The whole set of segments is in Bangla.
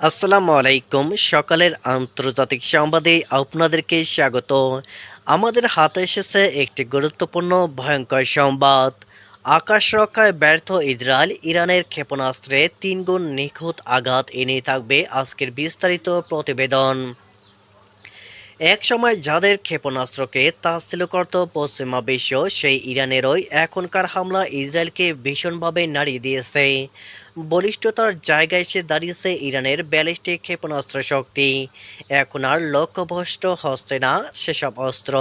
আসসালামু আলাইকুম। সকালের আন্তর্জাতিক সংবাদে আপনাদেরকে স্বাগত। আমাদের হাতে এসেছে একটি গুরুত্বপূর্ণ, ভয়ঙ্কর সংবাদ। আকাশ রক্ষায় ব্যর্থ ইসরায়েল, ইরানের ক্ষেপণাস্ত্রে তিনগুণ নিখুঁত আঘাত এনে থাকবে আজকের বিস্তারিত প্রতিবেদন। এক সময় যাদের ক্ষেপণাস্ত্রকে তাচ্ছিল করত পশ্চিমা বিশ্ব, সেই ইরানেরই এখনকার হামলা ইসরায়েলকে ভীষণভাবে নাড়িয়ে দিয়েছে। বলিষ্ঠতার জায়গায় এসে দাঁড়িয়েছে ইরানের ব্যালিস্টিক ক্ষেপণাস্ত্র শক্তি। এখন আর লক্ষ্যভ্রষ্ট হচ্ছে না সেসব অস্ত্র।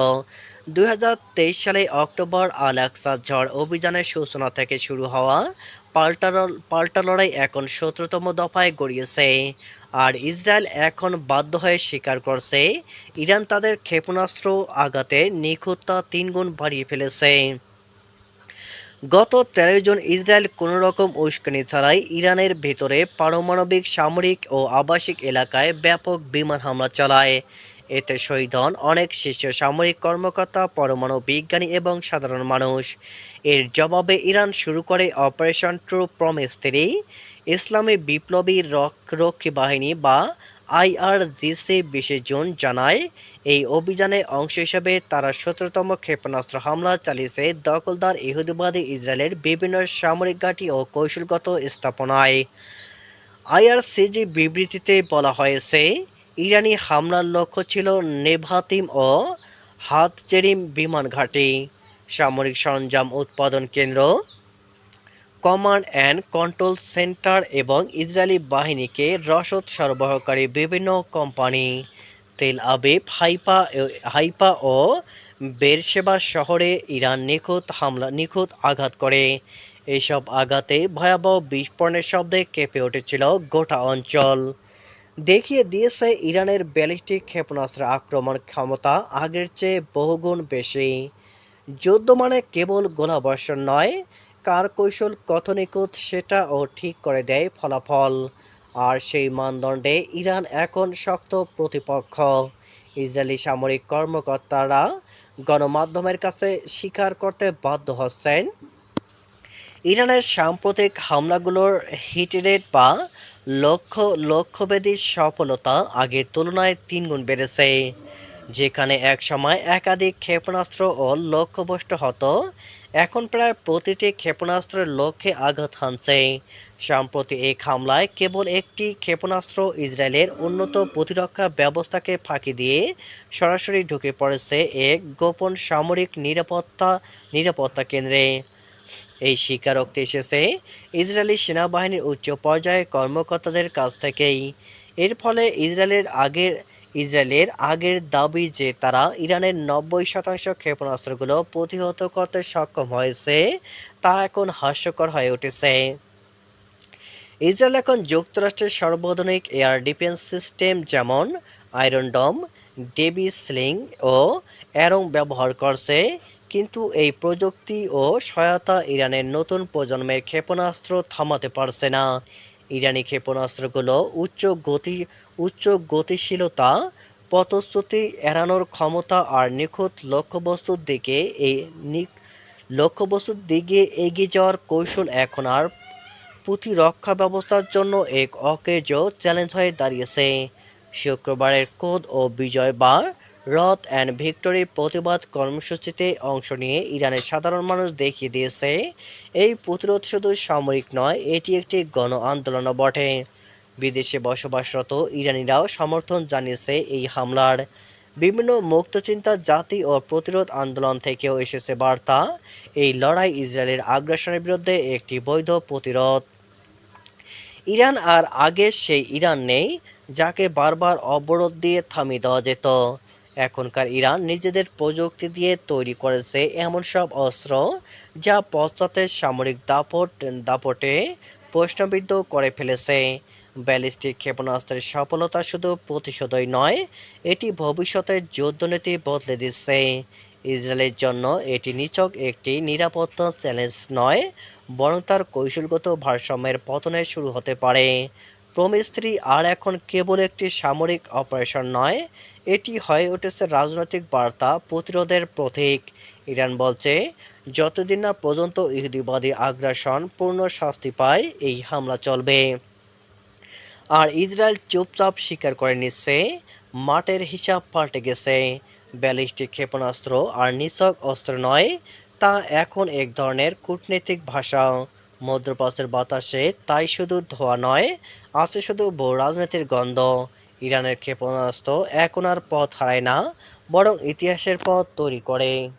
দু হাজার তেইশ সালে অক্টোবর আল আকসা ঝড় অভিযানের সূচনা থেকে শুরু হওয়া পাল্টা পাল্টা লড়াই এখন সতেরোতম দফায় গড়িয়েছে। আর ইসরায়েল এখন বাধ্য হয়ে স্বীকার করছে, ইরান তাদের ক্ষেপণাস্ত্র আঘাতে নিখুঁততা তিনগুণ বাড়িয়ে ফেলেছে। গত তেরোই জুন ইসরায়েল কোনো রকম উস্কানি ছাড়াই ইরানের ভেতরে পারমাণবিক, সামরিক ও আবাসিক এলাকায় ব্যাপক বিমান হামলা চালায়। এতে শহীদ হন অনেক শীর্ষ সামরিক কর্মকর্তা, পরমাণু বিজ্ঞানী এবং সাধারণ মানুষ। এর জবাবে ইরান শুরু করে অপারেশন ট্রু প্রমিস থ্রি ইসলামী বিপ্লবী রক্ষী বাহিনী বা আইআরজিসি বিশে জুন জানায়, এই অভিযানে অংশ হিসেবে তারা সতেরোতম ক্ষেপণাস্ত্র হামলা চালিয়েছে দখলদার ইহুদিবাদী ইসরায়েলের বিভিন্ন সামরিক ঘাঁটি ও কৌশলগত স্থাপনায়। আইআরসিজি বিবৃতিতে বলা হয়েছে, ইরানি হামলার লক্ষ্য ছিল নেভাতিম ও হাতচেরিম বিমান ঘাঁটি। সামরিক সরঞ্জাম উৎপাদন কেন্দ্র কমান্ড অ্যান্ড কন্ট্রোল সেন্টার এবং ইসরায়েলি বাহিনীকে রসদ সরবরাহকারী বিভিন্ন কোম্পানি তেল আবিব হাইপা হাইপা ও বেরসেবা শহরে ইরান নিখুঁত হামলা, নিখুঁত আঘাত করে। এইসব আঘাতে ভয়াবহ বিস্ফোরণের শব্দে কেঁপে উঠেছিল গোটা অঞ্চল। দেখিয়ে দিয়েছে ইরানের ব্যালিস্টিক ক্ষেপণাস্ত্র আক্রমণ ক্ষমতা আগের চেয়ে বহুগুণ বেশি। যুদ্ধ মানে কেবল গোলাবর্ষণ নয় কার কৌশল কত নিখুঁত সেটাও ঠিক করে দেয় ফলাফল। আর সেই মানদণ্ডে ইরান এখন শক্ত প্রতিপক্ষ। ইসরায়েলি সামরিক কর্মকর্তারা গণমাধ্যমের কাছে স্বীকার করতে বাধ্য হচ্ছেন। ইরানের সাম্প্রতিক হামলাগুলোর হিট রেট বা লক্ষ্য লক্ষ্যভেদী সফলতা আগের তুলনায় তিনগুণ বেড়েছে। যেখানে এক সময় একাধিক ক্ষেপণাস্ত্র ও লক্ষ্যভ্রষ্ট হতো, এখন প্রায় প্রতিটি ক্ষেপণাস্ত্রের লক্ষ্যে আঘাত হানছে। সম্প্রতি এই হামলায় কেবল একটি ক্ষেপণাস্ত্র ইসরায়েলের উন্নত প্রতিরক্ষা ব্যবস্থাকে ফাঁকি দিয়ে সরাসরি ঢুকে পড়েছে এক গোপন সামরিক নিরাপত্তা নিরাপত্তা কেন্দ্রে। এই স্বীকারোক্তি এসেছে ইসরায়েলি সেনাবাহিনীর উচ্চ পর্যায়ের কর্মকর্তাদের কাছ থেকেই। এর ফলে ইসরায়েলের আগের ইসরায়েলের আগের দাবি যে তারা ইরানের নব্বই শতাংশ ক্ষেপণাস্ত্রগুলো প্রতিহত করতে সক্ষম হয়েছে, তা এখন হাস্যকর হয়ে উঠেছে। ইসরায়েল এখন যুক্তরাষ্ট্রের সর্বাধুনিক এয়ার ডিফেন্স সিস্টেম যেমন আয়রন ডম, ডেবি স্লিং ও অ্যারং ব্যবহার করছে, কিন্তু এই প্রযুক্তি ও সহায়তা ইরানের নতুন প্রজন্মের ক্ষেপণাস্ত্র থামাতে পারছে না। ইরানি ক্ষেপণাস্ত্রগুলো উচ্চ গতি, উচ্চ গতিশীলতা, পথশ্রুতি এড়ানোর ক্ষমতা আর নিখুঁত লক্ষ্যবস্তুর দিকে এই লক্ষ্যবস্তুর দিকে এগিয়ে যাওয়ার কৌশল এখন আর প্রতিরক্ষা ব্যবস্থার জন্য এক অকেজ চ্যালেঞ্জ হয়ে দাঁড়িয়েছে। শুক্রবারের কোদ ও বিজয় বা রথ অ্যান্ড ভিক্টরি প্রতিবাদ কর্মসূচিতে অংশ নিয়ে ইরানের সাধারণ মানুষ দেখিয়ে দিয়েছে, এই প্রতিরোধ শুধু সামরিক নয়, এটি একটি গণ আন্দোলনও বটে। বিদেশে বসবাসরত ইরানিরাও সমর্থন জানিয়েছে এই হামলার। বিভিন্ন মুক্তচিন্তা, জাতি ও প্রতিরোধ আন্দোলন থেকেও এসেছে বার্তা, এই লড়াই ইসরায়েলের আগ্রাসনের বিরুদ্ধে একটি বৈধ প্রতিরোধ। ইরান আর আগের সেই ইরান নেই, যাকে বারবার অবরোধ দিয়ে থামিয়ে দেওয়া যেত। এখনকার ইরান নিজেদের প্রযুক্তি দিয়ে তৈরি করেছে এমন সব অস্ত্র যা পশ্চাতের সামরিক দাপট, দাপটে প্রশ্নবিদ্ধ করে ফেলেছে। ব্যালিস্টিক ক্ষেপণাস্ত্রের সফলতা শুধু প্রতিশোধই নয়, এটি ভবিষ্যতের যুদ্ধনীতি বদলে দিচ্ছে। ইসরায়েলের জন্য এটি নিচক একটি নিরাপত্তা চ্যালেঞ্জ নয়, বরং তার কৌশলগত ভারসাম্যের পতনে শুরু হতে পারে। প্রমিস্ত্রী আর এখন কেবল একটি সামরিক অপারেশন নয়, এটি হয়ে উঠেছে রাজনৈতিক বার্তা প্রতিরোধের প্রতীক। ইরান বলছে, যতদিন না পর্যন্ত ইহুদিবাদী আগ্রাসন পূর্ণ শাস্তি পায়, এই হামলা চলবে। আর ইসরায়েল চুপচাপ স্বীকার করে নিচ্ছে, মাঠের হিসাব পাল্টে গেছে। ব্যালিস্টিক ক্ষেপণাস্ত্র আর নিছক অস্ত্র নয়, তা এখন এক ধরনের কূটনৈতিক ভাষা। মধ্যপ্রাচ্যের বাতাসে তাই শুধু ধোয়া নয়, আছে শুধু বহু রাজনীতির গন্ধ। ইরানের ক্ষেপণাস্ত্র এখন আর পথ হারায় না, বরং ইতিহাসের পথ তৈরি করে।